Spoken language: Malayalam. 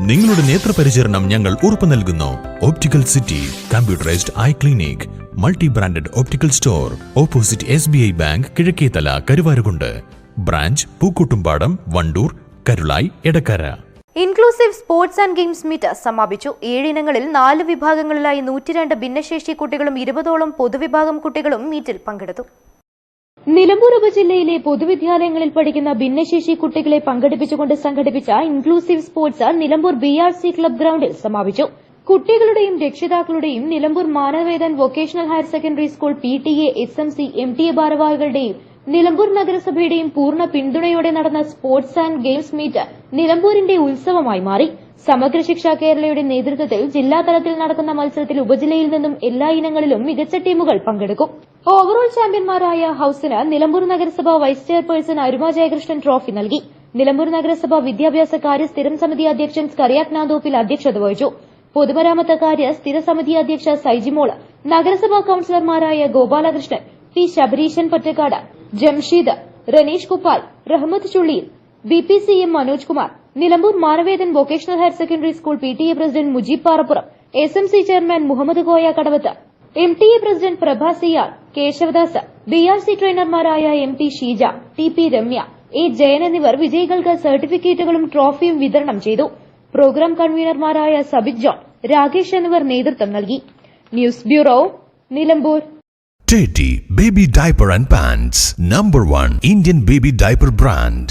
നിങ്ങളുടെ നേത്രപരിചരണം ഞങ്ങൾ ഉറപ്പു നൽകുന്നു. Optical city computerised eye clinic multi branded optical store opposite S B I bank Kizhakkethala Karuvarakundu branch Pookkottumpadam Wandoor Karulai Edakkara inclusive sports and games meet സമാപിച്ചു. ഏഴിനങ്ങളിൽ നാല് വിഭാഗങ്ങളിലായി നൂറ്റിരണ്ട് ഭിന്നശേഷി കുട്ടികളും ഇരുപതോളം പൊതുവിഭാഗം കുട്ടികളും മീറ്റിൽ പങ്കെടുത്തു. നിലമ്പൂർ ഉപജില്ലയിലെ പൊതുവിദ്യാലയങ്ങളിൽ പഠിക്കുന്ന ഭിന്നശേഷി കുട്ടികളെ പങ്കെടുപ്പിച്ചുകൊണ്ട് സംഘടിപ്പിച്ച inclusive sports Nilambur B club ഗ്രൌണ്ടിൽ സമാപിച്ചു. കുട്ടികളുടെയും രക്ഷിതാക്കളുടെയും Nilambur Manavedan vocational higher secondary school P T A S M C M T A ഭാരവാഹികളുടെയും Nilambur നഗരസഭയുടെയും പൂർണ പിന്തുണയോടെ നടന്ന സ്പോർട്സ് ആൻഡ് ഗെയിംസ് മീറ്റ് നിലമ്പൂരിന്റെ ഉത്സവമായി മാറി. സമഗ്ര ശിക്ഷ കേരളയുടെ നേതൃത്വത്തിൽ ജില്ലാതലത്തിൽ നടക്കുന്ന മത്സരത്തിൽ ഉപജില്ലയിൽ നിന്നും എല്ലാ ഇനങ്ങളിലും മികച്ച ടീമുകൾ പങ്കെടുക്കും. ഓവറോൾ ചാമ്പ്യന്മാരായ ഹൌസിന് നിലമ്പൂർ നഗരസഭ വൈസ് ചെയർപേഴ്സൺ അരുമ ജയകൃഷ്ണൻ ട്രോഫി നൽകി. നിലമ്പൂർ നഗരസഭ വിദ്യാഭ്യാസ കാര്യ സ്ഥിരം സമിതി അധ്യക്ഷൻ സ്കറിയാക് നാദോപ്പിൽ അധ്യക്ഷത വഹിച്ചു. പൊതുമരാമത്ത് കാര്യ സ്ഥിര സമിതി അധ്യക്ഷ സൈജിമോൾ നഗരസഭാ കൌൺസിലർമാരായ Gopalakrishnan P Sabareeshan Pottakkad Jamsheed Raneesh Kuppal Rahmath Chulliyil B P C M Manoj Kumar Nilambur Manavedan vocational higher secondary school P T A president Mujeeb Parappuram S M C chairman Muhammed Koya Kadavath M T A president Prabha Siyar Keshavdas B R C ട്രെയിനർമാരായ M T Sheeja T P Ramya A Jayan എന്നിവർ വിജയികൾക്ക് സർട്ടിഫിക്കറ്റുകളും ട്രോഫിയും വിതരണം ചെയ്തു. പ്രോഗ്രാം കൺവീനർമാരായ സബിത് ജോൺ രാകേഷ് എന്നിവർ നേതൃത്വം നൽകി. News bureau Nilambur. Teddy Baby Diaper and Pants, number 1 Indian baby diaper brand.